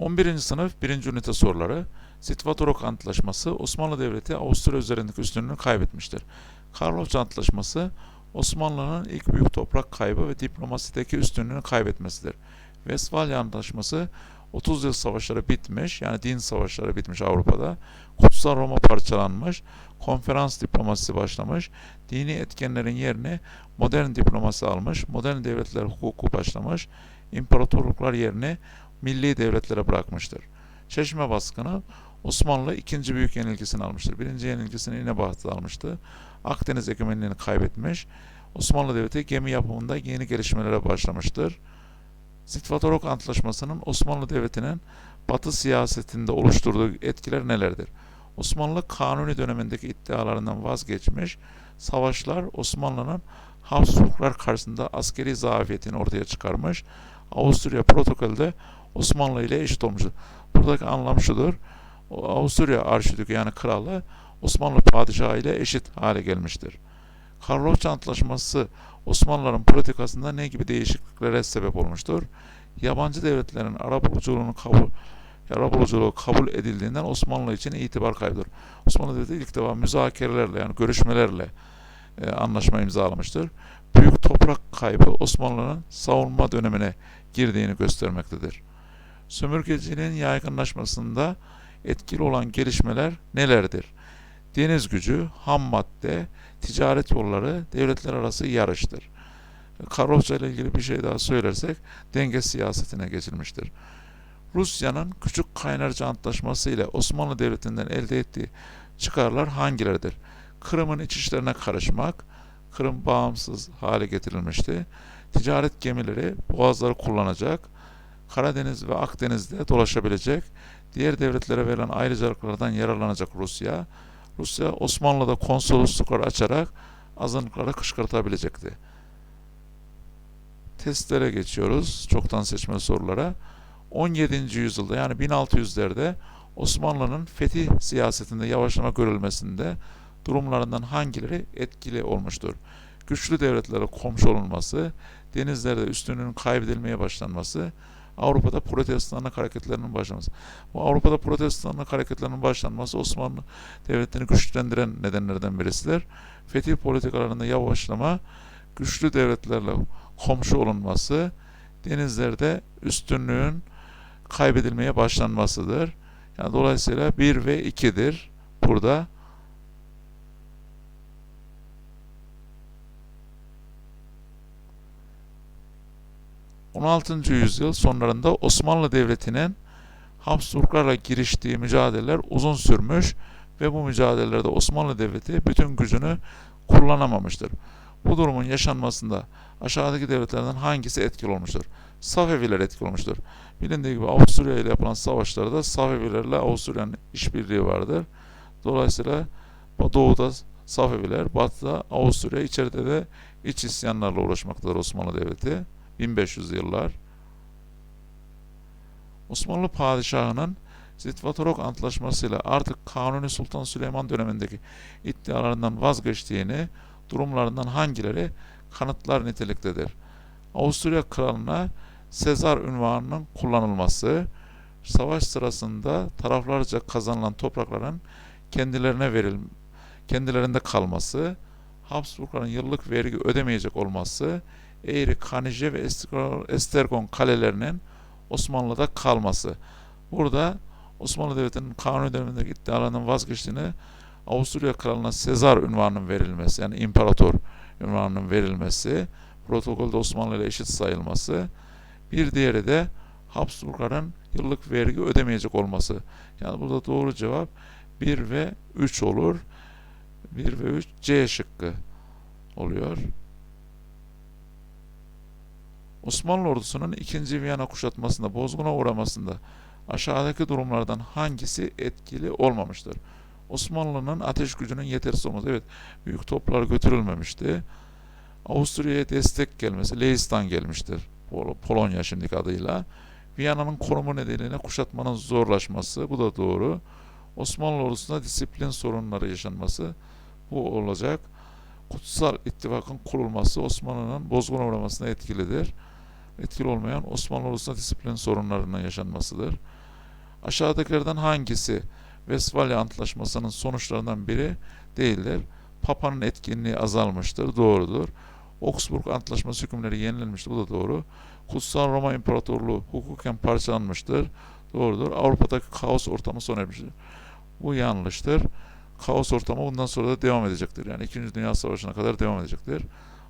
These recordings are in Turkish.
11. sınıf 1. ünite soruları Zitvatorok Antlaşması Osmanlı Devleti Avusturya üzerindeki üstünlüğünü kaybetmiştir. Karlofça Antlaşması Osmanlı'nın ilk büyük toprak kaybı ve diplomasideki üstünlüğünü kaybetmesidir. Westfalia Antlaşması 30 yıl savaşları bitmiş yani din savaşları bitmiş Avrupa'da. Kutsal Roma parçalanmış, konferans diplomasisi başlamış, dini etkenlerin yerini modern diplomasi almış, modern devletler hukuku başlamış, imparatorluklar yerini milli devletlere bırakmıştır. Çeşme baskını Osmanlı ikinci büyük yenilgisini almıştır. Birinci yenilgisini İnebahçe'de almıştı. Akdeniz egemenliğini kaybetmiş. Osmanlı Devleti gemi yapımında yeni gelişmelere başlamıştır. Zitvatorok Antlaşması'nın Osmanlı Devleti'nin Batı siyasetinde oluşturduğu etkiler nelerdir? Osmanlı Kanuni dönemindeki iddialarından vazgeçmiş, savaşlar Osmanlı'nın Habsburglar karşısında askeri zafiyetini ortaya çıkarmış, Avusturya protokolde Osmanlı ile eşit olmuştur. Buradaki anlam şudur, Avusturya Arşidükü yani kralı Osmanlı padişahı ile eşit hale gelmiştir. Karlofça Antlaşması Osmanlıların politikasında ne gibi değişikliklere sebep olmuştur? Yabancı devletlerin Arap buluculuğunu kabul Arap buluculuğu kabul edildiğinden Osmanlı için itibar kaybıdır. Osmanlı Devleti ilk defa müzakerelerle yani görüşmelerle e, anlaşma imzalamıştır. Büyük toprak kaybı Osmanlı'nın savunma dönemine girdiğini göstermektedir. Sömürgeciliğin yaygınlaşmasında etkili olan gelişmeler nelerdir? Deniz gücü, ham madde, ticaret yolları, devletler arası yarıştır. Karlofça ile ilgili bir şey daha söylersek denge siyasetine geçilmiştir. Rusya'nın Küçük Kaynarca Antlaşması ile Osmanlı Devleti'nden elde ettiği çıkarlar hangileridir? Kırım'ın iç işlerine karışmak, Kırım bağımsız hale getirilmişti. Ticaret gemileri boğazları kullanacak, Karadeniz ve Akdeniz'de dolaşabilecek, diğer devletlere verilen ayrıcalıklardan yararlanacak Rusya. Rusya Osmanlı'da konsolosluklar açarak azınlıkları kışkırtabilecekti. Testlere geçiyoruz. Çoktan seçmeli sorulara. 17. yüzyılda yani 1600'lerde Osmanlı'nın fetih siyasetinde yavaşlama görülmesinde durumlarından hangileri etkili olmuştur? Güçlü devletlere komşu olunması, denizlerde üstünlüğün kaybedilmeye başlanması, Avrupa'da protestanlık hareketlerinin başlaması. Bu Avrupa'da protestanlık hareketlerinin başlanması Osmanlı Devleti'ni güçlendiren nedenlerden birisidir. Fetih politikalarında yavaşlama, güçlü devletlerle komşu olunması, denizlerde üstünlüğün kaybedilmeye başlanmasıdır. Yani dolayısıyla 1 ve 2'dir burada. ...16. yüzyıl sonlarında Osmanlı Devleti'nin Habsburglarla giriştiği mücadeleler uzun sürmüş ve bu mücadelelerde Osmanlı Devleti bütün gücünü kullanamamıştır. Bu durumun yaşanmasında aşağıdaki devletlerden hangisi etkili olmuştur? Safeviler etkili olmuştur. Bilindiği gibi Avusturya ile yapılan savaşlarda Safevilerle Avusturya'nın işbirliği vardır. Dolayısıyla doğuda Safeviler, batıda Avusturya, içeride de iç isyanlarla uğraşmaktadır Osmanlı Devleti. 1500 yıllar. Osmanlı padişahının Zitvatorok Antlaşması ile artık Kanuni Sultan Süleyman dönemindeki iddialarından vazgeçtiğini durumlarından hangileri kanıtlar niteliktedir? Avusturya kralına Sezar unvanının kullanılması, savaş sırasında taraflarca kazanılan toprakların kendilerine veril kendilerinde kalması, Habsburgların yıllık vergi ödemeyecek olması, Eğri, Kanije ve Estergon kalelerinin Osmanlı'da kalması. Burada Osmanlı Devleti'nin kanuni dönemindeki iddialarından vazgeçtiğini Avusturya kralına Sezar unvanının verilmesi yani imparator unvanının verilmesi, protokolde Osmanlı ile eşit sayılması, bir diğeri de Habsburgların yıllık vergi ödemeyecek olması. Yani burada doğru cevap 1 ve 3 olur. 1 ve 3 C şıkkı oluyor. Osmanlı ordusunun 2. Viyana kuşatmasında bozguna uğramasında aşağıdaki durumlardan hangisi etkili olmamıştır? Osmanlı'nın ateş gücünün yetersiz olması. Evet, büyük toplar götürülmemişti. Avusturya'ya destek gelmesi, Leistan gelmiştir. Pol Polonya şimdiki adıyla. Viyana'nın konumu nedeniyle kuşatmanın zorlaşması, bu da doğru. Osmanlı ordusunda disiplin sorunları yaşanması, bu olacak. Kutsal İttifak'ın kurulması Osmanlı'nın bozguna uğramasına etkilidir. Etkili olmayan Osmanlı ordusunda disiplin sorunlarının yaşanmasıdır. Aşağıdakilerden hangisi Westfalia Antlaşması'nın sonuçlarından biri değildir? Papa'nın etkinliği azalmıştır. Doğrudur. Augsburg Antlaşması hükümleri yenilenmiştir. Bu da doğru. Kutsal Roma İmparatorluğu hukuken parçalanmıştır. Doğrudur. Avrupa'daki kaos ortamı sona ermiştir. Bu yanlıştır. Kaos ortamı bundan sonra da devam edecektir. Yani 2. Dünya Savaşı'na kadar devam edecektir.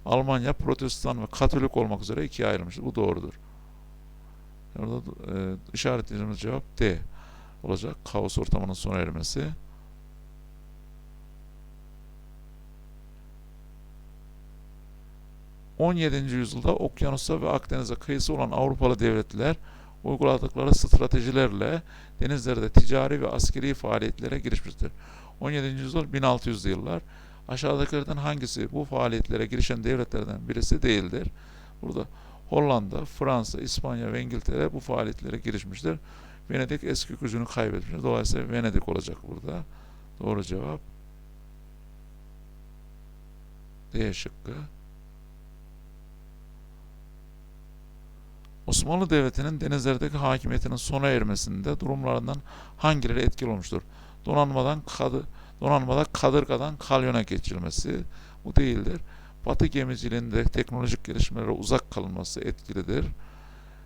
Almanya Protestan ve Katolik olmak üzere ikiye ayrılmıştır. Bu doğrudur. Orada e, işaretleyeceğimiz cevap D olacak. Kaos ortamının sona ermesi. ...17. yüzyılda okyanusa ve Akdeniz'e kıyısı olan Avrupalı devletler uyguladıkları stratejilerle denizlerde ticari ve askeri faaliyetlere girişmiştir. 17. yüzyıl 1600'lü yıllar. Aşağıdakilerden hangisi bu faaliyetlere girişen devletlerden birisi değildir? Burada Hollanda, Fransa, İspanya ve İngiltere bu faaliyetlere girişmiştir. Venedik eski gücünü kaybetmiştir. Dolayısıyla Venedik olacak burada. Doğru cevap. D şıkkı. Osmanlı Devleti'nin denizlerdeki hakimiyetinin sona ermesinde durumlarından hangileri etkili olmuştur? Donanmadan kadı, donanmada kadırgadan kalyona geçilmesi bu değildir. Batı gemiciliğinde teknolojik gelişmelere uzak kalınması etkilidir.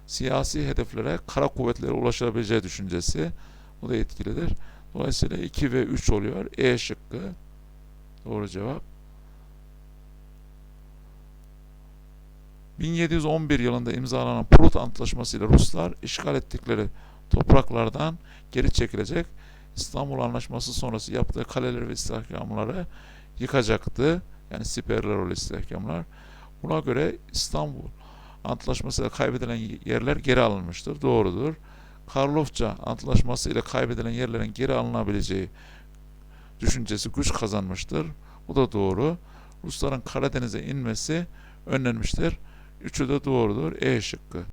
Siyasi hedeflere kara kuvvetlere ulaşabileceği düşüncesi bu da etkilidir. Dolayısıyla 2 ve 3 oluyor. E şıkkı. Doğru cevap. 1711 yılında imzalanan Prut Antlaşması ile Ruslar işgal ettikleri topraklardan geri çekilecek. İstanbul Anlaşması sonrası yaptığı kaleleri ve istihkamları yıkacaktı. Yani siperler ol istihkamlar. Buna göre İstanbul Antlaşması ile kaybedilen yerler geri alınmıştır. Doğrudur. Karlofça Antlaşması ile kaybedilen yerlerin geri alınabileceği düşüncesi güç kazanmıştır. Bu da doğru. Rusların Karadeniz'e inmesi önlenmiştir. Üçü de doğrudur. E şıkkı.